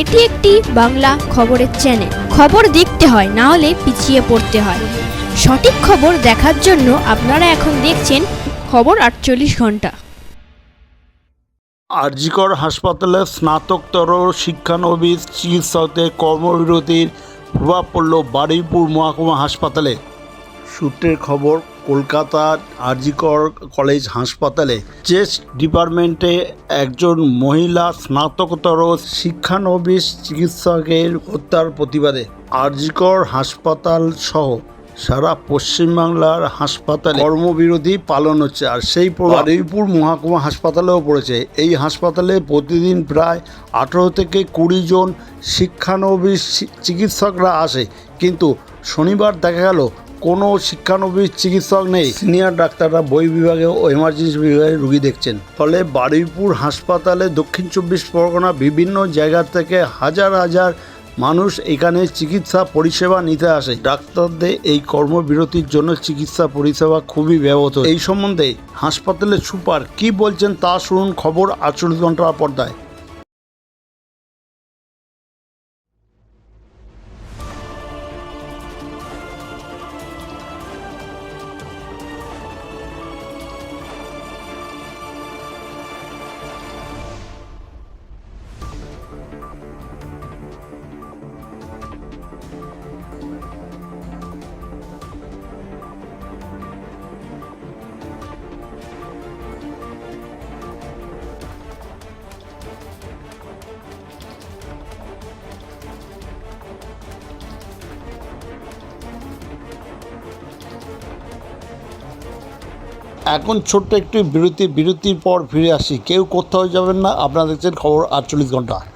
এটি একটি বাংলা খবরের চ্যানেল খবর দেখতে হয়, না হলে পিছিয়ে পড়তে হয়। সঠিক খবর দেখার জন্য আপনারা এখন দেখছেন খবর আটচল্লিশ ঘণ্টা। আরজিকর হাসপাতালে স্নাতকতর শিক্ষানবিশ চিকিৎসকদের কর্মবিরতির প্রভাব পড়ল বারুইপুর মহকুমা হাসপাতালে। সূত্রের খবর কলকাতার আরজিকর কলেজ হাসপাতালে চেস্ট ডিপার্টমেন্টে একজন মহিলা স্নাতকতর শিক্ষানবিশ চিকিৎসকের হত্যার প্রতিবাদে আরজিকর হাসপাতাল সহ সারা পশ্চিমবাংলার হাসপাতালে কর্মবিরোধী পালন হচ্ছে। আর সেই প্রভাব বারুইপুর মহকুমা হাসপাতালেও পড়েছে। এই হাসপাতালে প্রতিদিন প্রায় আঠেরো থেকে কুড়ি জন শিক্ষানবিশ চিকিৎসকরা আসে। কিন্তু শনিবার দেখা গেল কোনো শিক্ষানবিশ চিকিৎসক নেই। সিনিয়র ডাক্তাররা বই বিভাগে ও এমার্জেন্সি বিভাগে রুগী দেখছেন। ফলে বারুইপুর হাসপাতালে দক্ষিণ চব্বিশ পরগনা বিভিন্ন জায়গা থেকে হাজার হাজার মানুষ এখানে চিকিৎসা পরিষেবা নিতে আসে। ডাক্তারদের এই কর্মবিরতির জন্য চিকিৎসা পরিষেবা খুবই ব্যবহৃত। এই সম্বন্ধে হাসপাতালের সুপার কি বলছেন তা শুনুন খবর আটচল্লিশ ঘণ্টার পর্দায়। এখন ছোট্ট একটি বিরতি, বিরতির পর ফিরে আসি। কেউ কোথাও যাবেন না। আপনারা দেখছেন খবর আটচল্লিশ ঘণ্টা।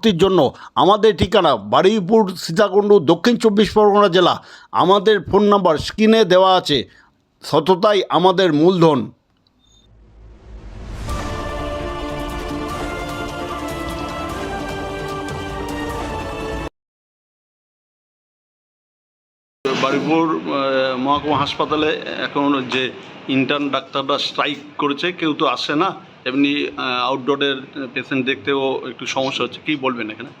ভর্তির জন্য আমাদের ঠিকানা বারুইপুর, সীতাকুণ্ড, দক্ষিণ চব্বিশ পরগনা জেলা। আমাদের ফোন নাম্বার স্ক্রিনে দেওয়া আছে। সততাই আমাদের মূলধন। বারুইপুর মহকুমা হাসপাতালে এখন যে ইন্টার্ন ডাক্তাররা স্ট্রাইক করেছে, কেউ তো আসে না। এমনি আউটডোরের পেশেন্ট দেখতেও একটু সমস্যা হচ্ছে। কী বলবেন এখানে?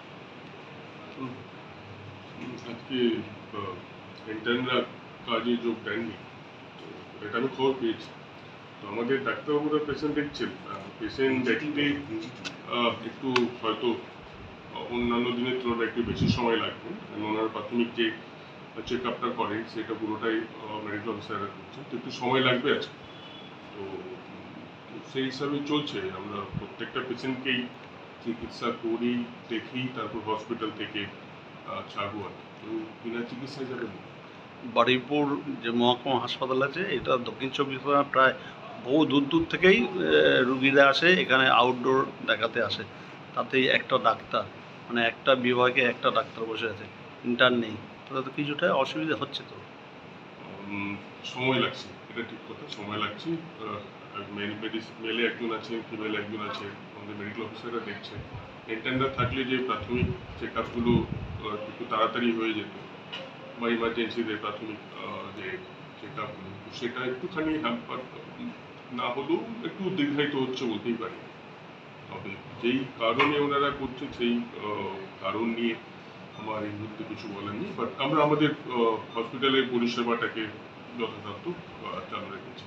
আজকে ইন্টার্নরা কাজে যোগ দেননি এটা আমি খবর পেয়েছি। তো আমাদের ডাক্তারবাবুরা পেশেন্ট দেখছেন। পেশেন্ট দেখতে একটু হয়তো অন্যান্য দিনের তুলনায় একটু বেশি সময় লাগবে। কারণ ওনার প্রাথমিক যে চেক আপটা করেন সেটা পুরোটাই মেডিকেল অফিসাররা করছেন। তো একটু সময় লাগবে আজকে। সেই হিসাবে চলছে। আমরা প্রত্যেকটা পেশেন্টকেই চিকিৎসা করি দেখি তারপর হসপিটাল থেকে ছাড়বো আর বিনা চিকিৎসায় যাবে না। বারুইপুর যে মহকুমা হাসপাতাল আছে এটা দক্ষিণ চব্বিশ পরগনা প্রায় বহু দূর দূর থেকেই রুগীরা আসে এখানে আউটডোর দেখাতে আসে। তাতেই একটা ডাক্তার মানে একটা বিভাগে একটা ডাক্তার বসে আছে ইন্টার নেই। তাহলে তো কিছুটা অসুবিধা হচ্ছে তো। সময় লাগছে। এটা ঠিক কথা সময় লাগছে। মেল মেলে একজন আছে ফিমেল একজন আছে, আমাদের মেডিকেল অফিসাররা দেখছে। ইন্টার্নার থাকলে যে প্রাথমিক চেক আপগুলো একটু তাড়াতাড়ি হয়ে যেত। বা ইমার্জেন্সিতে প্রাথমিক যে চেক আপগুলো সেটা একটুখানি হ্যাম্পার না হলেও একটু দীর্ঘায়িত হচ্ছে বলতেই পারি। তবে যেই কারণে ওনারা করছে, সেই কারণ নিয়ে আমার এই মুহূর্তে কিছু বলার নেই। বাট আমরা আমাদের হসপিটালের পরিষেবাটাকে যথাযথ আহ, চালু রেখেছি